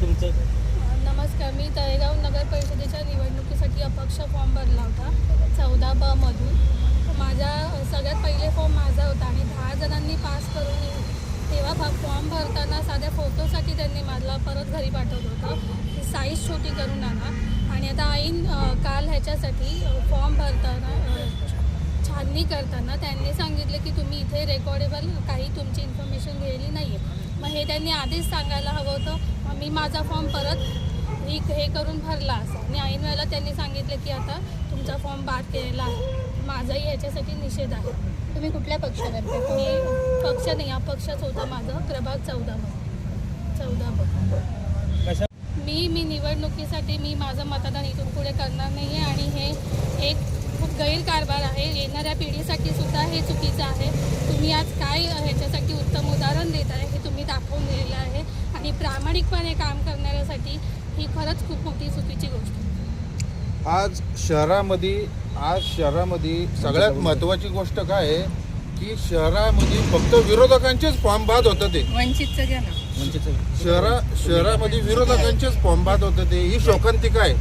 तुमचं? नमस्कार मी तळेगाव नगर परिषदेच्या निवडणुकीसाठी अपक्ष फॉर्म भरला होता चौदा ब मधून. माझा सगळ्यात पहिले फॉर्म माझा होता आणि दहा जणांनी पास करून तेव्हा फॉर्म भरताना साध्या फोटोसाठी त्यांनी मला परत घरी पाठवलं होतं. साईज छोटी करून आणा. आणि आता ऐन काल ह्याच्यासाठी फॉर्म भरताना छाननी करताना त्यांनी सांगितलं की तुम्ही इथे रेकॉर्डेबल काही तुमची इन्फॉर्मेशन लिहिली नाही आहे मग हे त्यांनी आधीच सांगायला हवं होतं. मग मी माझा फॉर्म परत ही हे करून भरला असा. आणि ऐन वेळेला त्यांनी सांगितलं की आता तुमचा फॉर्म बाद केलेला आहे. माझाही याच्यासाठी निषेध आहे. तुम्ही कुठल्या पक्षात मी पक्ष नाही अपक्षच होतं माझं प्रभाग चौदा चौदा कशा? मी मी निवडणुकीसाठी मी माझं मतदान इथून पुढे करणार नाही आहे आणि हे एक खूप गैरकारभार आहे. येणाऱ्या पिढीसाठी सुद्धा हे चुकीचं आहे. तुम्ही आज काय ह्याच्यासाठी उत्तम उदाहरण देत आहे हे तुम्ही दाखवून दिलेलं आहे. आणि प्रामाणिकपणे काम करणाऱ्यासाठी ही खरंच खूप मोठी चुकीची गोष्ट. आज शहरामध्ये आज शहरामध्ये सगळ्यात महत्वाची गोष्ट काय आहे की शहरामध्ये फक्त विरोधकांचेच फॉर्म बाद होतं ते. वंचितचं घ्या ना. म्हणजे शहरा शहरामध्ये विरोधकांचेच फॉर्म बाद होतं ते. ही शोकांतिका आहे.